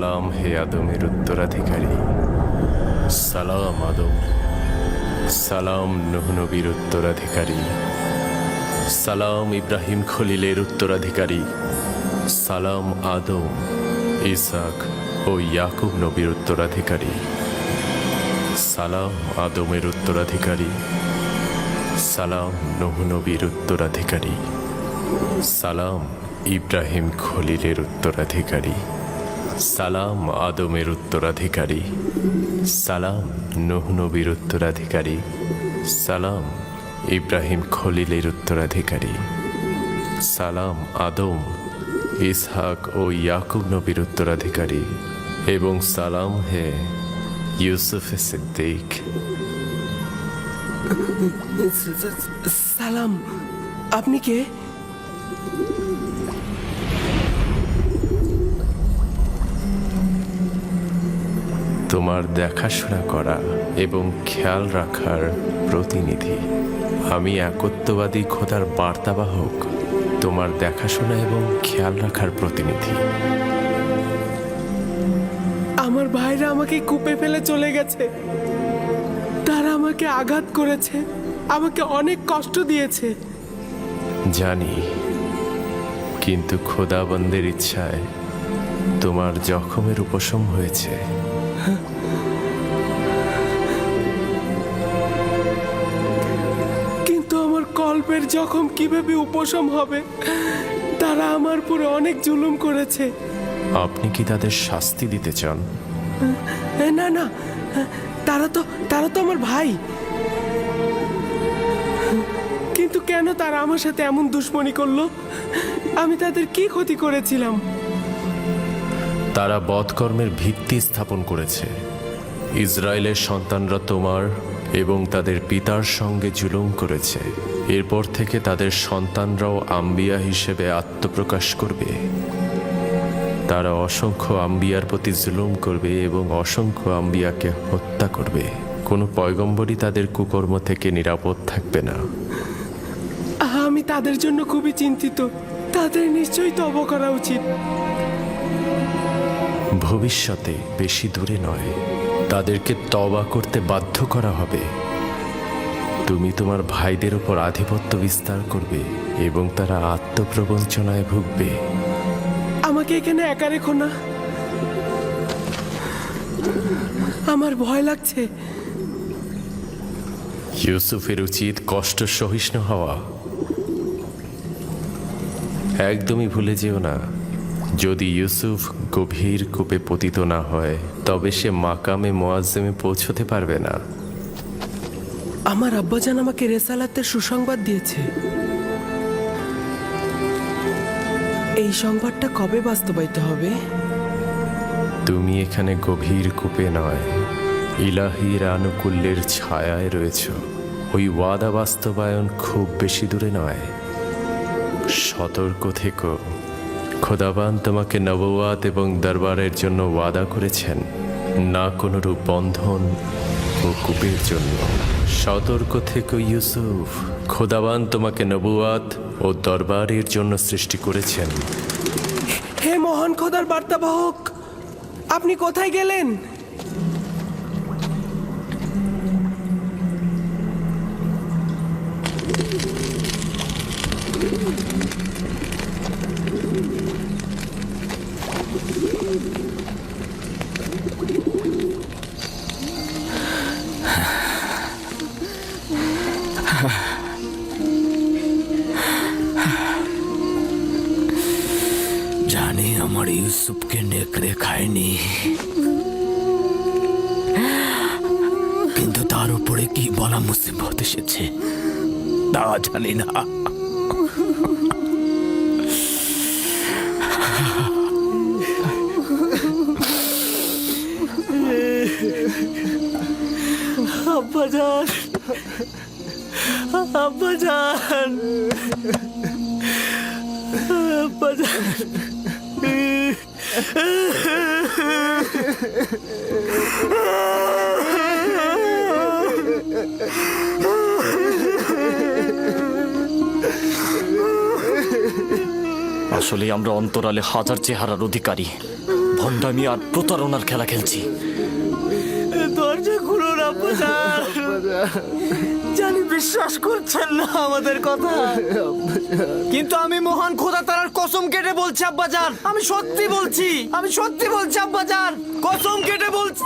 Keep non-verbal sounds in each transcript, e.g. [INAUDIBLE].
সালাম হে আদমের উত্তরাধিকারী। সালাম আদম। সালাম নহনবীর উত্তরাধিকারী। সালাম ইব্রাহিম খলিলের উত্তরাধিকারী। সালাম আদম, ইসাক ও ইয়াকুব নবীর উত্তরাধিকারী। সালাম আদমের উত্তরাধিকারী। সালাম নহনবীর উত্তরাধিকারী। সালাম ইব্রাহিম খলিলের উত্তরাধিকারী। সালাম আদমের উত্তরাধিকারী। সালাম নূহ নবীর উত্তরাধিকারী। সালাম ইব্রাহিম খলিলের উত্তরাধিকারী। সালাম আদম, ইসহাক ও ইয়াকুব নবীর উত্তরাধিকারী। এবং সালাম হে ইউসুফ সিদ্দিক। সালাম, আপনি কে? তোমার দেখাশোনা করা এবং খেয়াল রাখার প্রতিনিধি। আমি একত্ববাদী খোদার বার্তাবাহক তোমার দেখাশোনা এবং খেয়াল রাখার প্রতিনিধি। আমার ভাইরা আমাকে কূপে ফেলে চলে গেছে। তারা আমাকে আঘাত করেছে আমাকে অনেক কষ্ট দিয়েছে। জানি কিন্তু খোদাবন্দের ইচ্ছায় তোমার জখমের উপশম হয়েছে। কিন্তু আমার কল্পের জখম কীভাবে উপশম হবে? তারা আমার পুরো অনেক জুলুম করেছে। আপনি কি তাদের শাস্তি দিতে চান? না না। তারা তো তারা তো আমার ভাই। কিন্তু কেন তারা আমার সাথে এমন দুশ্মনী করল? আমি তাদের কি ক্ষতি করেছিলাম? তারা বধকর্মের ভিত্তি স্থাপন করেছে। ইসরায়েলের সন্তানরা তোমার এবং তাদের পিতার সঙ্গে জুলুম করেছে। এরপর থেকে তাদের সন্তানরাও আম্বিয়া হিসেবে আত্মপ্রকাশ করবে। তারা অসংখ্য আম্বিয়ার প্রতি জুলুম করবে এবং অসংখ্য আম্বিয়াকে হত্যা করবে। কোনো পয়গম্বরই তাদের কুকর্ম থেকে নিরাপদ থাকবে না। আমি তাদের জন্য খুবই চিন্তিত। তাদের নিশ্চয়ই তব করা উচিত। ভবিষ্যতে বেশি দূরে নয়। তাদেরকে তবা করতে বাধ্য করা হবে। তুমি তোমার ভাইদের উপর আধিপত্য বিস্তার করবে এবং তারা আত্মপ্রবঞ্চনায় ভুগবে। আমাকে এখানে একা রেখো না। আমার ভয় লাগছে। ইউসুফের উচিত কষ্ট সহিষ্ণু হওয়া। একদমই ভুলে যেও না। যদি ইউসুফ গভীর কূপে পতিত না হয় তবে সে মাকামে মোয়াজ্জেমে পৌঁছতে পারবে না। আমার আব্বাজান আমাকে রেসালাতের সুসংবাদ দিয়েছে। এই সংবাদটা কবে বাস্তবায়িত হবে? তুমি এখানে গভীর কূপে নয় ইলাহির আনুকূল্যের ছায়ায় রয়েছ। ওই ওয়াদা বাস্তবায়ন খুব বেশি দূরে নয়। সতর্ক থেকো। খোদাবান তোমাকে নবওয়াত এবং দরবারের জন্য ওয়াদা করেছেন, না কোনো রূপ বন্ধন ও কূপের জন্য। সতর্ক থেকে ইউসুফ। খোদাবান তোমাকে নবুয়াত ও দরবারের জন্য সৃষ্টি করেছেন। হে মহান খোদার বার্তাবাহক, আপনি কোথায় গেলেন? জানি আমার ইউসুফকে নেকড়ে খায়নি কিন্তু তার উপরে কি বলা মুসিবত এসেছে তা জানি না আব্বাজান আব্বাজান আব্বাজান আসলে আমরা অন্তরালে হাজার চেহারার অধিকারী। ভণ্ডামি আর প্রতারণার খেলা খেলছি। দরজা খুলুন জানি বিশ্বাস করছেন না আমাদের কথা। কিন্তু আমি মহান খোদা তারার কসম কেটে বলছি, আব্বাজান। আমি সত্যি বলছি, আমি সত্যি বলছি, আব্বাজান। কসম কেটে বলছি।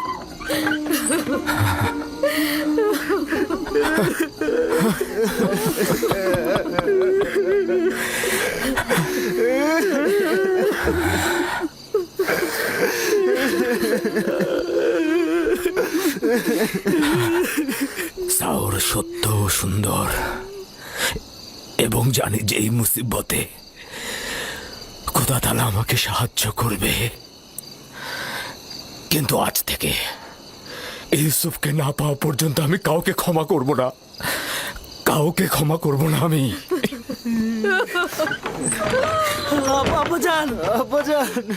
[LAUGHS] সাউর সত্য সুন্দর। এবং জানি যে এই মুসিবতে খোদা আমাকে সাহায্য করবে। কিন্তু আজ থেকে ইউসুফকে না পাওয়া পর্যন্ত আমি কাউকে ক্ষমা করব না। কাউকে ক্ষমা করব না আমি। আব- আব্বাজান আব্বাজান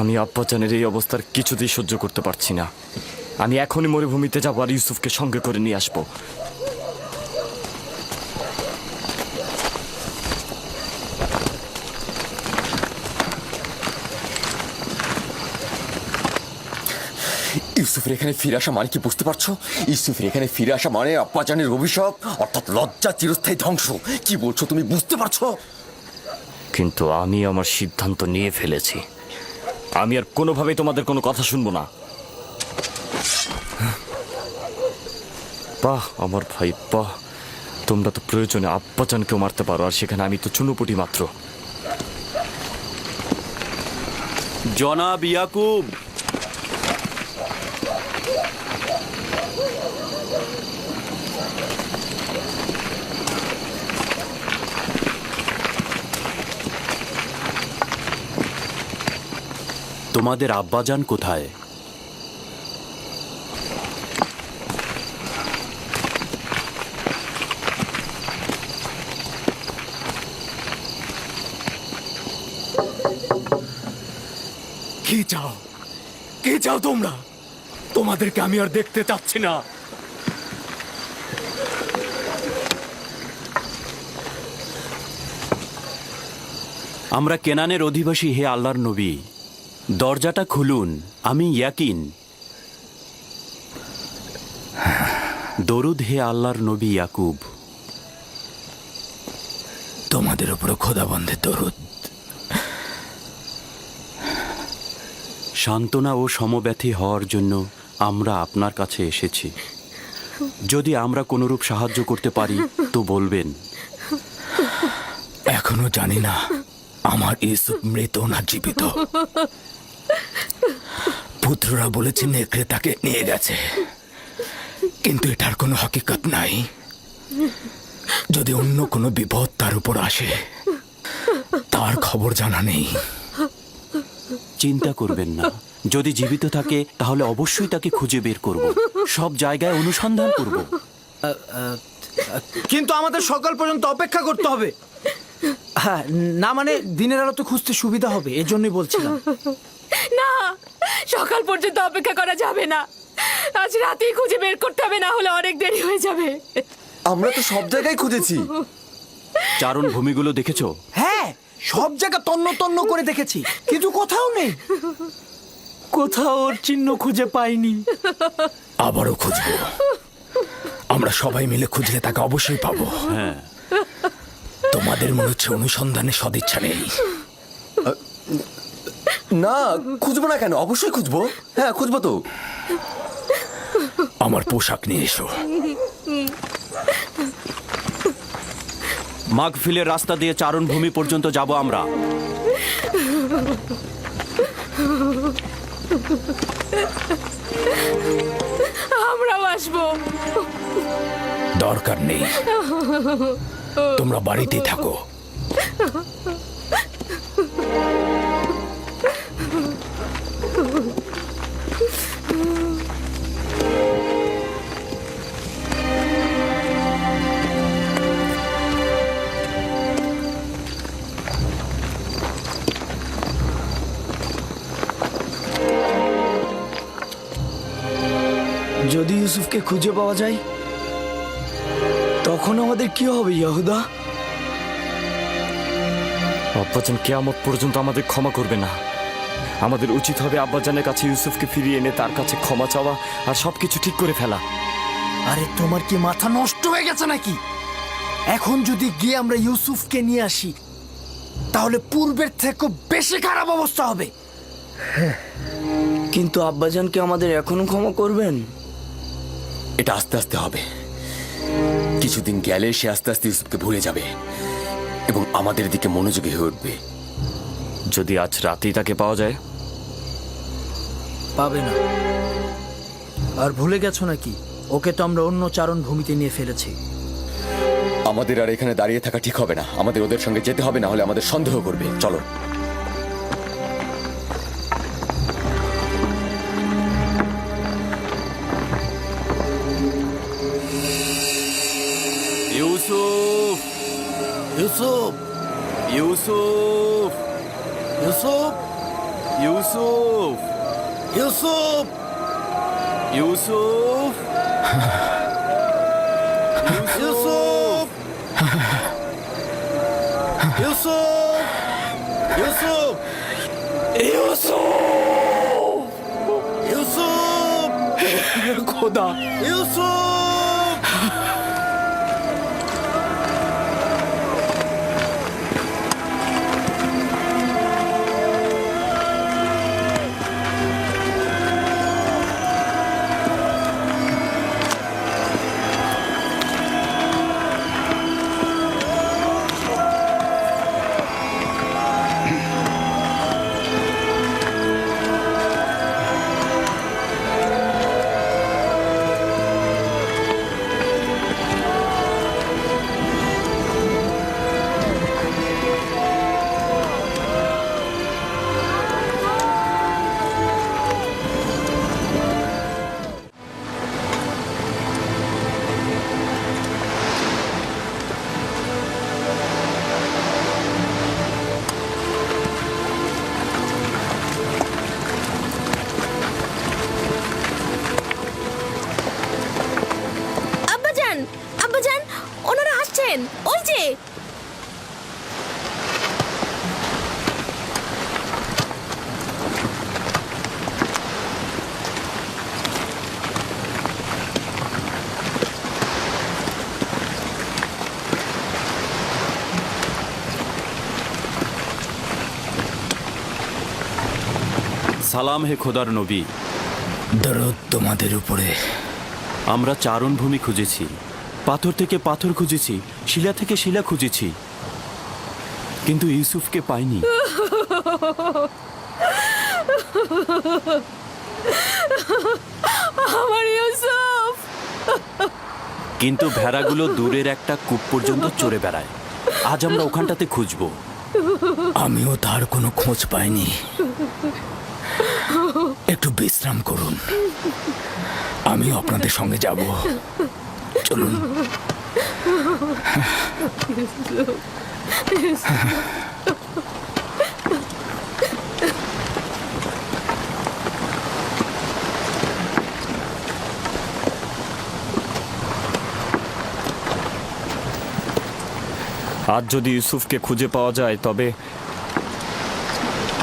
আমি আব্বাজানের এই অবস্থার কিছুতেই সহ্য করতে পারছি না। আমি এখনই মরুভূমিতে যাব আর ইউসুফকে সঙ্গে করে নিয়ে আসব। ইউসুফের এখানে ফিরে আসা মানে কি বুঝতে পারছ? ইউসুফের এখানে ফিরে আসা মানে আব্বাজানের অভিশাপ অর্থাৎ লজ্জা চিরস্থায়ী ধ্বংস। কি বলছো তুমি বুঝতে পারছ? কিন্তু আমি আমার সিদ্ধান্ত নিয়ে ফেলেছি। আমি আর কোনোভাবেই তোমাদের কোনো কথা শুনব না। [LAUGHS] বাহ আমার ভাই, বাহ। তোমরা তো প্রয়োজনে আব্বাচানকেও মারতে পারো, আর সেখানে আমি তো চুনোপুটি মাত্র। জনাব ইয়াকুব। তোমাদের আব্বাজান কোথায়? কি চাও? কি চাও তোমরা? তোমাদেরকে আমি আর দেখতে চাচ্ছি না। আমরা কেনানের অধিবাসী হে আল্লাহর নবী। দরজাটা খুলুন আমি ইয়াকিন। দরুদ হে আল্লাহর নবী ইয়াকুব। তোমাদের উপরে খোদাবন্ধের দরুদ। সান্ত্বনা ও সমব্যথী হওয়ার জন্য আমরা আপনার কাছে এসেছি। যদি আমরা কোনোরূপ সাহায্য করতে পারি, তো বলবেন। এখনও জানি না আমার ইউসুফ মৃত না জীবিত। পুত্ররা বলেছে নেকড়ে তাকে নিয়ে গেছে। কিন্তু এটার কোনো হকিকত নাই। যদি অন্য কোনো বিপদ তার উপর আসে, তার খবর জানা নেই। চিন্তা করবেন না। যদি জীবিত থাকে তাহলে অবশ্যই তাকে খুঁজে বের করব। সব জায়গায় অনুসন্ধান করব। কিন্তু আমাদের সকাল পর্যন্ত অপেক্ষা করতে হবে। হ্যাঁ না মানে দিনের আলো তো খুঁজতে সুবিধা হবে এই জন্যই বলছিলাম। না সকাল পর্যন্ত অপেক্ষা করা যাবে না। আজ রাতেই খুঁজে বের করতে হবে না হলে অনেক দেরি হয়ে যাবে। আমরা তো সব জায়গায় খুঁজেছি। চারণ ভূমিগুলো দেখেছ? হ্যাঁ সব জায়গা তন্ন তন্ন করে দেখেছি। কিন্তু কোথাও নেই। কোথাও ওর চিহ্ন খুঁজে পাইনি। আবারও খুঁজবো। আমরা সবাই মিলে খুঁজলে তাকে অবশ্যই পাবো। হ্যাঁ। তোমাদের মনে হচ্ছে অনুসন্ধানে সদিচ্ছা নেই। না খুঁজবো না কেন? অবশ্যই খুঁজবো। হ্যাঁ খুঁজবো তো। আমার পোশাক নিয়ে এসো। মাগফিলের রাস্তা দিয়ে চারণ ভূমি পর্যন্ত যাব আমরা। আমরাও আসব দরকার নেই। তোমরা বাড়িতেই থাকো। যদি ইউসুফকে খুঁজে পাওয়া যায় তখন আমাদের কি হবে ইয়াহুদা? আব্বাজান কেয়ামত পর্যন্ত আমাদের ক্ষমা করবে না। আমাদের উচিত হবে আব্বাজানের কাছে ইউসুফকে ফিরিয়ে এনে তার কাছে ক্ষমা চাওয়া আর সবকিছু ঠিক করে ফেলা। আরে তোমার কি মাথা নষ্ট হয়ে গেছে নাকি? এখন যদি গিয়ে আমরা ইউসুফকে নিয়ে আসি তাহলে পূর্বের থেকে বেশি খারাপ অবস্থা হবে। কিন্তু আব্বাজানকে আমাদের এখনও ক্ষমা করবেন? এটা আস্তে আস্তে হবে। কিছুদিন গেলে সে আস্তে আস্তে ইউসুফকে ভুলে যাবে এবং আমাদের দিকে মনোযোগী হয়ে উঠবে। যদি আজ রাতেই তাকে পাওয়া যায়? পাবে না। আর ভুলে গেছো নাকি? ওকে তো আমরা অন্য চারণ ভূমিতে নিয়ে ফেলেছি। আমাদের আর এখানে দাঁড়িয়ে থাকা ঠিক হবে না। আমাদের ওদের সঙ্গে যেতে হবে না হলে আমাদের সন্দেহ করবে। চলো। ইউসুফ ইউসুফ ইউসুফ ইউসুফ ইউসুফ ইউসুফ ইউসুফ ইউসুফ ইউসুফ খোদা ইউসুফ সালাম হে খোদার নবী। দরদ তোমাদের উপরে। আমরা চারণভূমি খুঁজেছি পাথর থেকে পাথর খুঁজেছি শিলা থেকে শিলা খুঁজেছি। কিন্তু ইউসুফকে পাইনি। আমার ইউসুফ! কিন্তু ভেড়াগুলো দূরের একটা কূপ পর্যন্ত চড়ে বেড়ায়। আজ আমরা ওখানটাতে খুঁজবো। আমিও তার কোনো খোঁজ পাইনি। একটু বিশ্রাম করুন। আমি আপনাদের সঙ্গে যাব। চলুন। আজ যদি ইউসুফকে খুঁজে পাওয়া যায়, তবে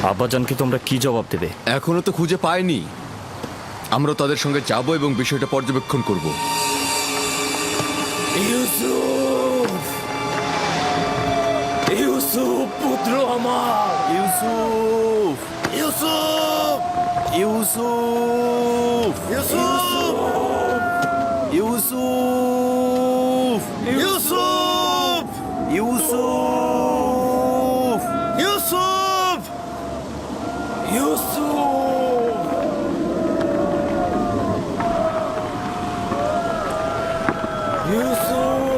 আব্বাজানকে তোমরা কি জবাব দেবে? এখনও তো খুঁজে পাইনি। আমরা তাদের সঙ্গে যাব এবং বিষয়টা পর্যবেক্ষণ করব। ইউসুফ! ইউসুফ পুত্র আমার! ইউসুফ! ইউসুফ! ইউসুফ! ইউসুফ! ইউসুফ! ইউসুফ! ইউসুফ! Yusuf.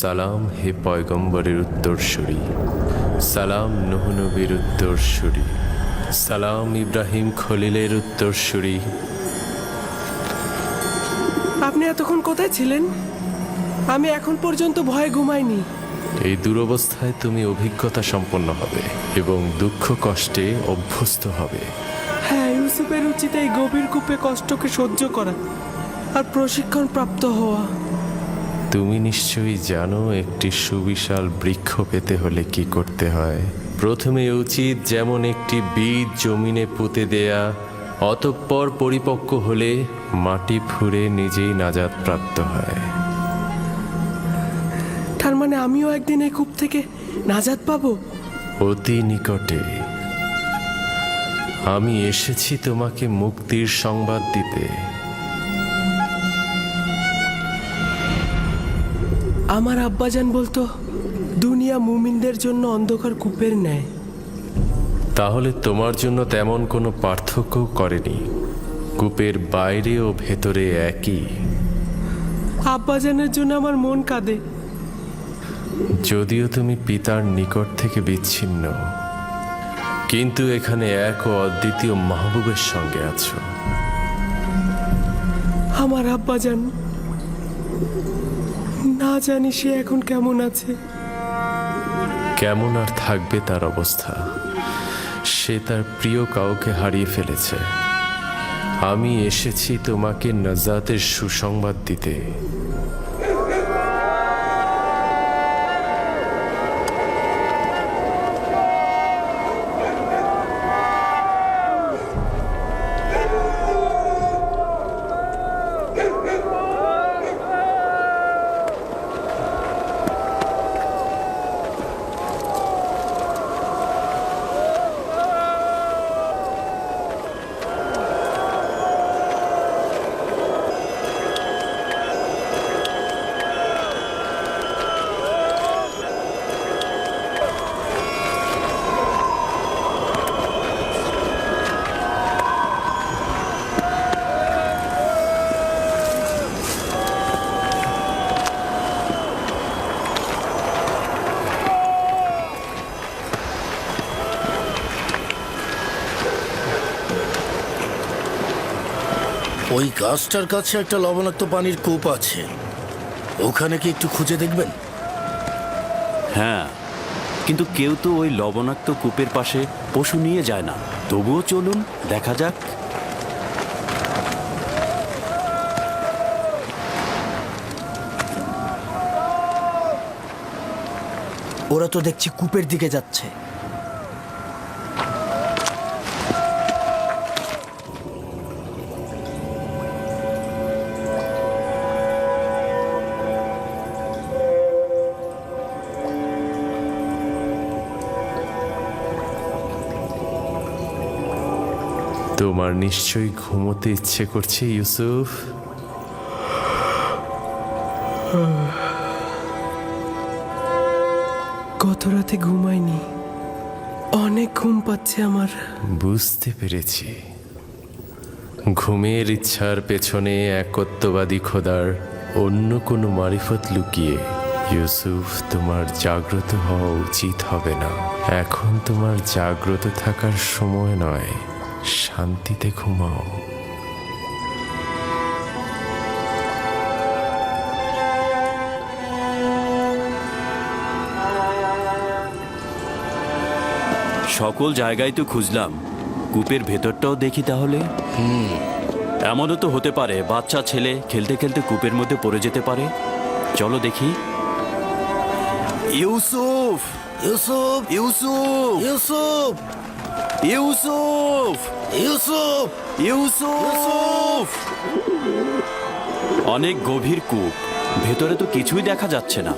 সালাম হে পয়গম্বরের উত্তরসূরি। সালাম নহনবীর উত্তরসূরি। সালাম ইব্রাহিম খলিলের উত্তরসূরি। আপনি এতক্ষণ কোথায় ছিলেন? আমি এখন পর্যন্ত ভয়ে ঘুমাইনি। এই দুরবস্থায় তুমি অভিজ্ঞতা সম্পন্ন হবে এবং দুঃখ কষ্টে অভ্যস্ত হবে। হ্যাঁ ইউসুফের উচিত এই গভীর কূপে কষ্টকে সহ্য করা আর প্রশিক্ষণ প্রাপ্ত হওয়া। তুমি নিশ্চয়ই জানো একটি সুবিশাল বৃক্ষ পেতে হলে কি করতে হয়? প্রথমে উচিত যেমন একটি বীজ জমিনে পুঁতে দেয়া অতঃপর পরিপক্ক হলে মাটি ফুঁড়ে নিজেই নাজাত প্রাপ্ত হয়। তার মানে আমিও একদিন এই কূপ থেকে নাজাদ পাবো? অতি নিকটে। আমি এসেছি তোমাকে মুক্তির সংবাদ দিতে। আমার আব্বাজান বলতো দুনিয়া মুমিনদের জন্য অন্ধকার কূপের ন্যায়। তাহলে তোমার জন্য তেমন কোনো পার্থক্য করেনি। কূপের বাইরে ও ভেতরে একই। আব্বাজানের জন্য আমার মন কাঁদে। যদিও তুমি পিতার নিকট থেকে বিচ্ছিন্ন কিন্তু এখানে এক ও অদ্বিতীয় মাহবুবের সঙ্গে আছো। আমার আব্বাজান না জানি সে এখন কেমন আছে। কেমন আর থাকবে তার অবস্থা। সে তার প্রিয় কাউকে হারিয়ে ফেলেছে। আমি এসেছি তোমাকে নজাতের সুসংবাদ দিতে। ওই গাছটার কাছে একটা লবণাক্ত পানির কূপ আছে। ওখানে কি একটু খুঁজে দেখবেন? হ্যাঁ কিন্তু কেউ তো ওই লবণাক্ত কূপের পাশে পশু নিয়ে যায় না। তবুও চলুন দেখা যাক। ওরা তো দেখছি কূপের দিকে যাচ্ছে। তোমার নিশ্চয়ই ঘুমোতে ইচ্ছে করছে ইউসুফ? গত রাতে ঘুমাইনি। অনেক ঘুম পাচ্ছে আমার। বুঝতে পেরেছি। ঘুমের ইচ্ছার পেছনে একত্ববাদী খোদার অন্য কোনো মারিফত লুকিয়ে ইউসুফ তোমার জাগ্রত হওয়া উচিত হবে না। এখন তোমার জাগ্রত থাকার সময় নয়। শান্তিতে ঘুমাও। সকল জায়গায় তো খুঁজলাম। কূপের ভেতরটাও দেখি তাহলে। এমনও তো হতে পারে বাচ্চা ছেলে খেলতে খেলতে কূপের মধ্যে পড়ে যেতে পারে। চলো দেখি। ইউসুফ! ইউসুফ! ইউসুফ! ইউসুফ! ইউসুফ! ইউসুফ! ইউসুফ! অনেক গভীর কূপ। ভেতরে তো কিছুই দেখা যাচ্ছে না।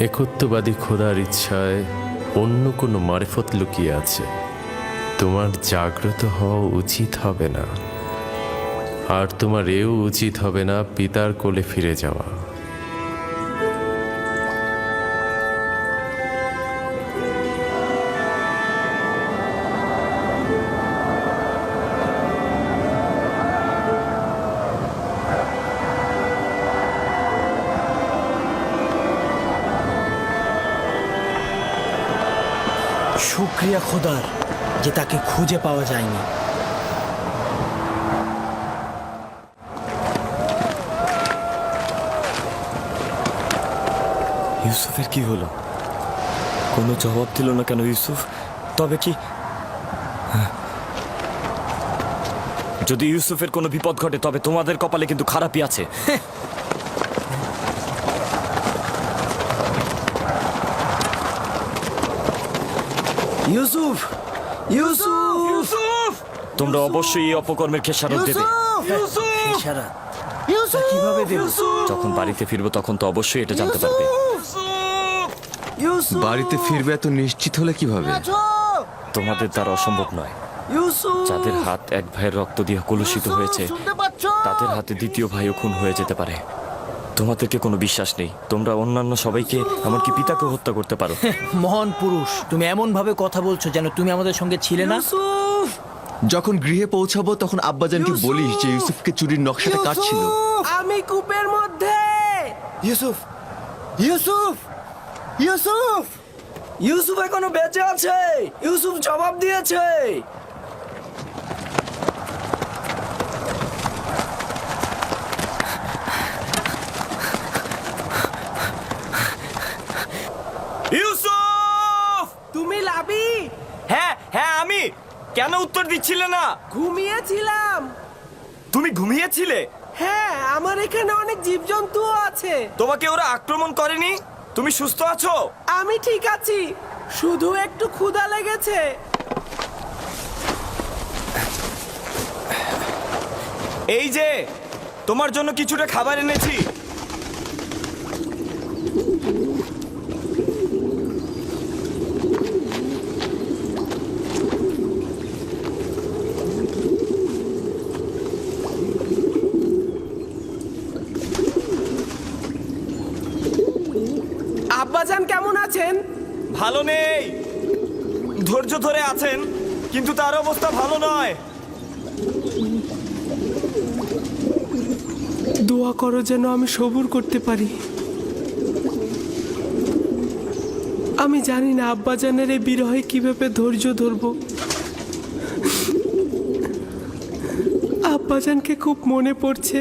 একত্ববাদী খোদার ইচ্ছায় অন্য কোনো মারফত লুকিয়ে আছে। তোমার জাগ্রত হওয়া উচিত হবে না। আর তোমার এও উচিত হবে না পিতার কোলে ফিরে যাওয়া। খোদার যে তাকে খুঁজে পাওয়া যায়নি। ইউসুফের কি হলো? কোনো জবাব দিল না কেন ইউসুফ? তবে কি হ্যাঁ। যদি ইউসুফের কোনো বিপদ ঘটে তবে তোমাদের কপালে কিন্তু খারাপই আছে। ইউসুফ! ইউসুফ! তোমরা অবশ্যই এই অপকর্মের খেসারত দেবে। কীভাবে দেব? যখন বাড়িতে ফিরবো তখন তো অবশ্যই এটা জানতে পারবে। বাড়িতে ফিরবে এত নিশ্চিত হলে কীভাবে? তোমাদের দ্বারা অসম্ভব নয়। যাদের হাত এক ভাইয়ের রক্ত দিয়ে কলুষিত হয়েছে তাদের হাতে দ্বিতীয় ভাইও খুন হয়ে যেতে পারে। তোমাদেরকে কোনো বিশ্বাস নেই। তোমরা অন্যান্য সবাইকে এমনকি পিতাকে হত্যা করতে পারো। [LAUGHS] মহান পুরুষ তুমি এমন ভাবে কথা বলছো যেন তুমি আমাদের সঙ্গে ছিলে না? যখন গৃহে পৌঁছাবো তখন আব্বাজানকে বলিস যে ইউসুফকে চুরির নকশাটা কার ছিল আমি কূপের মধ্যে! ইউসুফ! ইউসুফ! ইউসুফ! ইউসুফ এখনও বেঁচে আছে! ইউসুফ জবাব দিয়েছে ইউসুফ তুমি লাবি হ্যাঁ হ্যাঁ আমি দিচ্ছিলে না? ঘুমিয়েছিলাম। তুমি ঘুমিয়েছিলে? হ্যাঁ আমার এখানে অনেক জীবজন্তুও আছে। তোমাকে ওরা আক্রমণ করেনি? তুমি সুস্থ আছো? আমি ঠিক আছি। শুধু একটু ক্ষুধা লেগেছে। এই যে তোমার জন্য কিছুটা খাবার এনেছি। আব্বাজান কেমন আছেন? ভালো নেই। ধৈর্য ধরে আছেন কিন্তু তার অবস্থা ভালো নয়। দোয়া করো যেন আমি সবুর করতে পারি। আমি জানি না আব্বাজানের এই বিরহে কীভাবে ধৈর্য ধরব। আব্বাজানকে খুব মনে পড়ছে।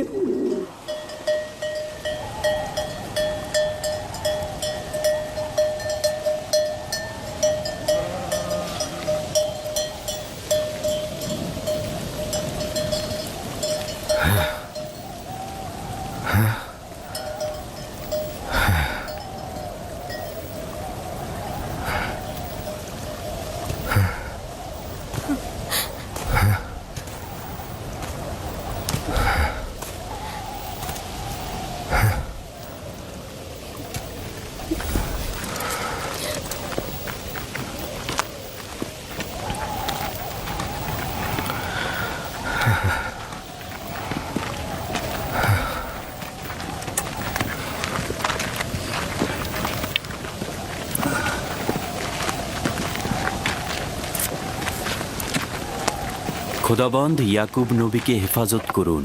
খোদাবন্ধ ইয়াকুব নবীকে হেফাজত করুন।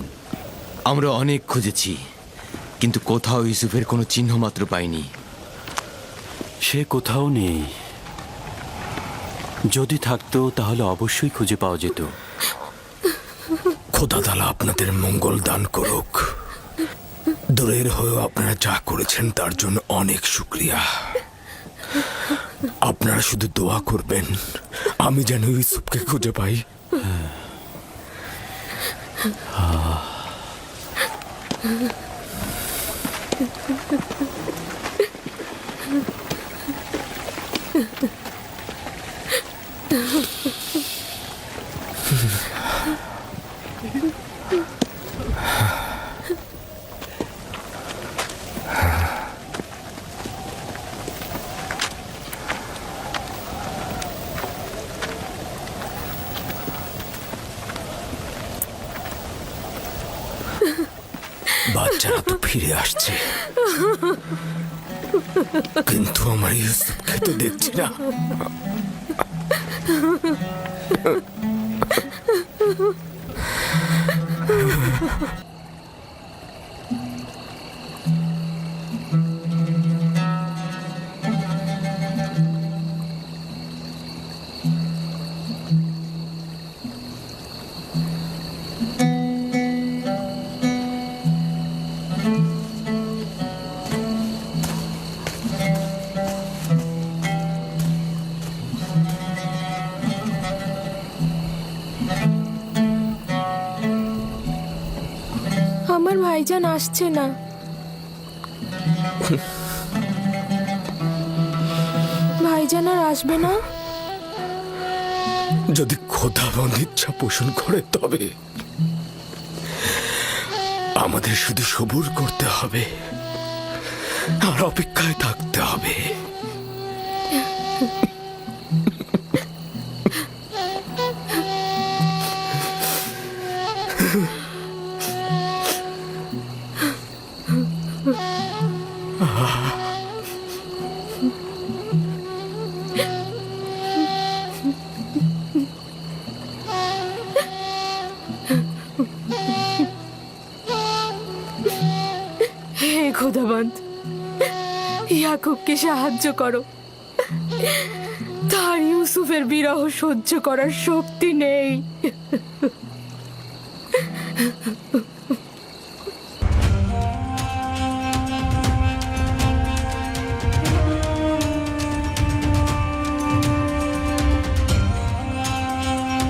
আমরা অনেক খুঁজেছি কিন্তু কোথাও ইউসুফের কোনো চিহ্ন মাত্র পাইনি। সে কোথাও নেই। যদি থাকতো তাহলে অবশ্যই খুঁজে পাওয়া যেত। খোদা তালা আপনাদের মঙ্গল দান করুক। দূরের হয়েও আপনারা যা করেছেন তার জন্য অনেক শুক্রিয়া। আপনারা শুধু দোয়া করবেন আমি যেন ইউসুফকে খুঁজে পাই। ああ কিন্তু আমার ইউসুফকে তো দেখছি না আমার আসছে না। ভাইজান আর আসবে না? যদি খোদা ইচ্ছা পোষণ করে, তবে আমাদের শুধু সবুর করতে হবে আর অপেক্ষায় থাকতে হবে। ইয়াকুবকে সাহায্য করো। তার ইউসুফের বিরহ সহ্য করার শক্তি নেই।